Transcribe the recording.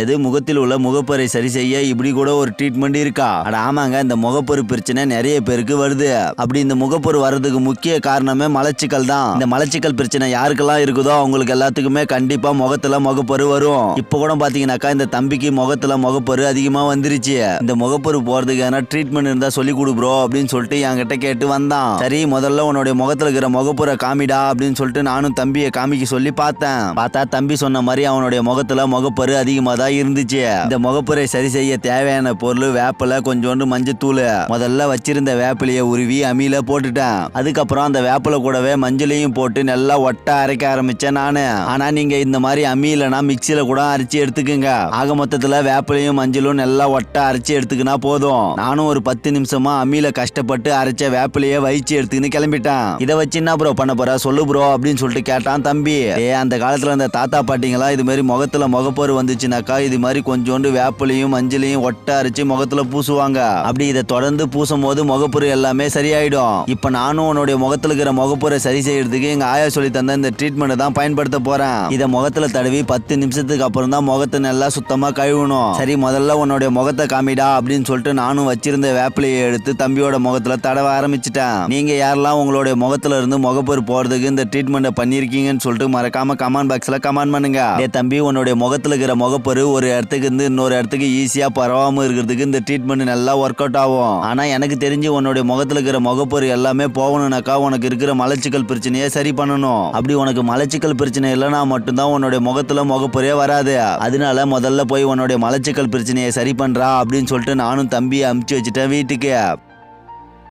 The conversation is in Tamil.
எது முகத்தில் உள்ள முகப்பரை சரி செய்ய இப்படி கூட ஒரு ட்ரீட்மெண்ட் இருக்கா? அட ஆமாங்க இந்த முகப்பரு பிரச்சனை நிறைய பேருக்கு வருது. அப்படி இந்த முகப்பரு வர்றதுக்கு முக்கிய காரணமே மலச்சிக்கல் தான். இந்த மலச்சிக்கல் பிரச்சனை யாருக்கெல்லாம் இருக்குதோ அவங்களுக்கு எல்லாத்துக்குமே கண்டிப்பா முகத்துல முகப்பரு வரும். இப்போ கூட பாத்தீங்கன்னாக்கா இந்த தம்பிக்கு முகத்துல முகப்பரு அதிகமா வந்துருச்சு. இந்த முகப்பரு போறதுக்கு எதனா ட்ரீட்மெண்ட் இருந்தா சொல்லி கொடுக்குறோம் அப்படின்னு சொல்லிட்டு என்கிட்ட கேட்டு வந்தான். சரி முதல்ல உன்னுடைய முகத்துல இருக்கிற முகப்புற காமிடா அப்படின்னு சொல்லிட்டு நானும் தம்பியை காமிக்க சொல்லி பார்த்தேன். பார்த்தா தம்பி சொன்ன மாதிரி அவனுடைய முகத்துல முகப்பரு அதிகமா தான் இருந்துச்சு. இந்த முகப்பரை சரி செய்ய தேவையான பொருள் வேப்பில கொஞ்சோண்டு மஞ்சத்தூள். முதல்ல வச்சிருந்த வேப்பிலையை உருவி அம்மியில போட்டுட்டேன். அதுக்கப்புறம் அந்த வேப்பில கூடவே மஞ்சளையும் போட்டு நல்லா ஒட்ட அரைக்க ஆரம்பிச்சேன் நானு. ஆனா நீங்க இந்த மாதிரி அம்மியிலனா மிக்சியில கூட அரைச்சி எடுத்துக்கோங்க. ஆக மொத்தத்துல வேப்பிலையும் மஞ்சளும் நல்லா ஒட்ட அரைச்சி எடுத்துக்கினா போதும். நானும் ஒரு பத்து நிமிஷமா அம்மியில கஷ்டப்பட்டு அரைச்ச வேப்பிலைய வயிச்சு எடுத்துக்கின்னு கிளம்பிட்டேன். இதை வச்சு என்ன ப்ரோ பண்ண போற? சொல்லு ப்ரோ அப்படின்னு சொல்லிட்டு கேட்டான் தம்பி. ஏ அந்த காலத்துல அந்த தாத்தா பாட்டிங்களா இது மாதிரி முகத்துல முகப்பரு வந்துச்சுனாக்கா இது மாதிரி கொஞ்சோண்டு வேப்பிலையும் மஞ்சளையும் ஒட்ட அரைச்சு முகத்துல பூசுவாங்க. அப்படி இதை தொடர்ந்து பூசும் போது முகப்பரு எல்லாமே சரியாயிடும். இப்ப நானும் உன்னுடைய முகத்துல இருக்கிற முகப்பொரை சரி செய்யறதுக்கு எங்க ஆயா சொல்லி தந்த இந்த ட்ரீட்மெண்ட் தான் பயன்படுத்த போறேன். இதை முகத்துல தடவி பத்து நிமிஷத்துக்கு அப்புறம் தான் முகத்தை நல்லா சுத்தமா கழுவணும். சரி முதல்ல உன்னுடைய முகத்தை காமிடா அப்படின்னு சொல்லிட்டு நானும் வச்சிருந்த வேப்பிலையை எடுத்து தம்பியோட முகத்துல தடவ ஆரம்பிச்சிட்டேன். நீங்க யாரெல்லாம் உங்களுடைய முகத்துல இருந்து முகப்பொரு போறதுக்கு இந்த ட்ரீட்மெண்ட்டை பண்ணிருக்கீங்கன்னு சொல்லிட்டு மறக்காம கமெண்ட் பாக்ஸ்ல கமெண்ட் பண்ணுங்க. ஏ தம்பி உன்னுடைய முகத்துல இருக்கிற முகப்பொரு ஒரு இடத்துக்கு இருந்து இன்னொரு இடத்துக்கு ஈஸியா பரவாம இருக்கிறதுக்கு இந்த ட்ரீட்மெண்ட் நல்லா ஒர்க் அவுட் ஆகும். ஆனா எனக்கு தெரிஞ்சு உன்னுடைய முகத்துல இருக்கிற முகப்பொரு எல்லாமே போகணும்னாக்கா உனக்கு இருக்கிற மலச்சிக்கல் பிரச்சனையை சரி பண்ணணும். அப்படி உனக்கு மலச்சிக்கல் பிரச்சனை இல்லைனா மட்டும்தான் உன்னுடைய முகத்துல முகப்பொரே வராது. அதனால முதல்ல போய் உன்னுடைய மலச்சிக்கல் பிரச்சனையை சரி பண்றா அப்படின்னு சொல்லிட்டு நானும் தம்பியை அமுச்சு வச்சுட்டேன் வீட்டுக்கு.